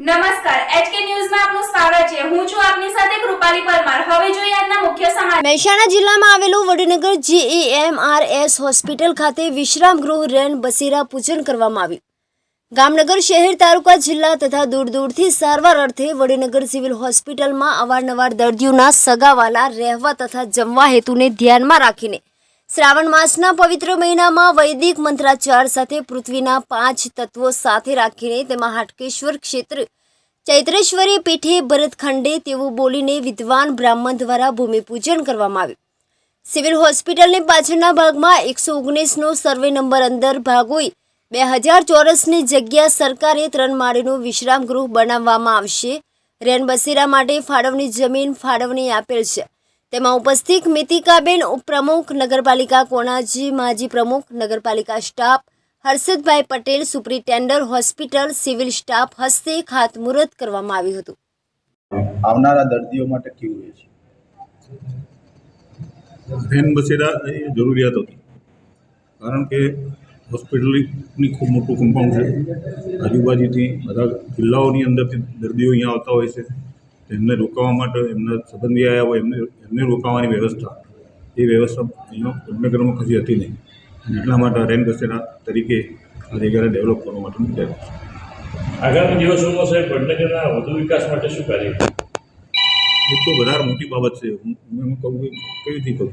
નમસ્કાર, એચકે ન્યૂઝમાં આપનું સ્વાગત છે. હું છું હોસ્પિટલ ખાતે વિશ્રામ ગૃહ રેન બસીરા પૂજન કરવામાં આવ્યું. ગામનગર શહેર તાલુકા જિલ્લા તથા દૂર દૂરથી સારવાર અર્થે વડનગર સિવિલ હોસ્પિટલમાં અવારનવાર દર્દીઓના સગાવાલા, રહેવા તથા જમવા હેતુને ધ્યાનમાં રાખીને શ્રાવણ માસના પવિત્ર મહિનામાં વૈદિક મંત્રાચાર સાથે પૃથ્વીના પાંચ તત્વો સાથે રાખીને તેમાં હાટકેશ્વર ક્ષેત્ર, ચૈત્રેશ્વરી પીઠે ભરતખંડે તેવું બોલીને વિદ્વાન બ્રાહ્મણ દ્વારા ભૂમિપૂજન કરવામાં આવ્યું. સિવિલ હોસ્પિટલની પાછળના ભાગમાં એકસો ઓગણીસનો સર્વે નંબર અંદર ભાગ હોય, બે હજાર ચોરસની જગ્યા સરકારે ત્રણ માળીનું વિશ્રામ ગૃહ બનાવવામાં આવશે. રેન બસેરા માટે ફાળવણી જમીન ફાળવણી આપેલ છે. તેમાં ઉપસ્થિત મિતિકાબેન ઉપપ્રમુખ નગરપાલિકા કોણાજી માજી પ્રમુખ નગરપાલિકા staff Harshadbhai Patel superintendent hospital civil staff હસ્તે ખાતમુહૂર્ત કરવામાં આવ્યું હતું. આવનારા દર્દીઓ માટે કેવું રહે છે? ફેન બસેરા એ જરૂરિયાત હતી. કારણ કે હોસ્પિટલની ખૂબ મોટું કમ્પાઉન્ડ છે. આજુબાજુથી બધા જિલ્લાઓની અંદરથી દર્દીઓ અહીંયા આવતા હોય છે. એમને રોકાવા માટે એમના સંબંધી આવ્યા હોય એમને એમને રોકાવાની વ્યવસ્થા. એ વ્યવસ્થા અહીંયા વડનગરમાં કશી હતી નહીં. અને એટલા માટે રેન બસેરા તરીકે આ જગ્યાને ડેવલપ કરવા માટે વિચાર્યું છે. આગામી દિવસોમાં સાહેબ વડનગરના વધુ વિકાસ માટે શું કાર્ય? એ તો વધારે મોટી બાબત છે. હું હું એમ કહું કે કઈ રીતે કહું?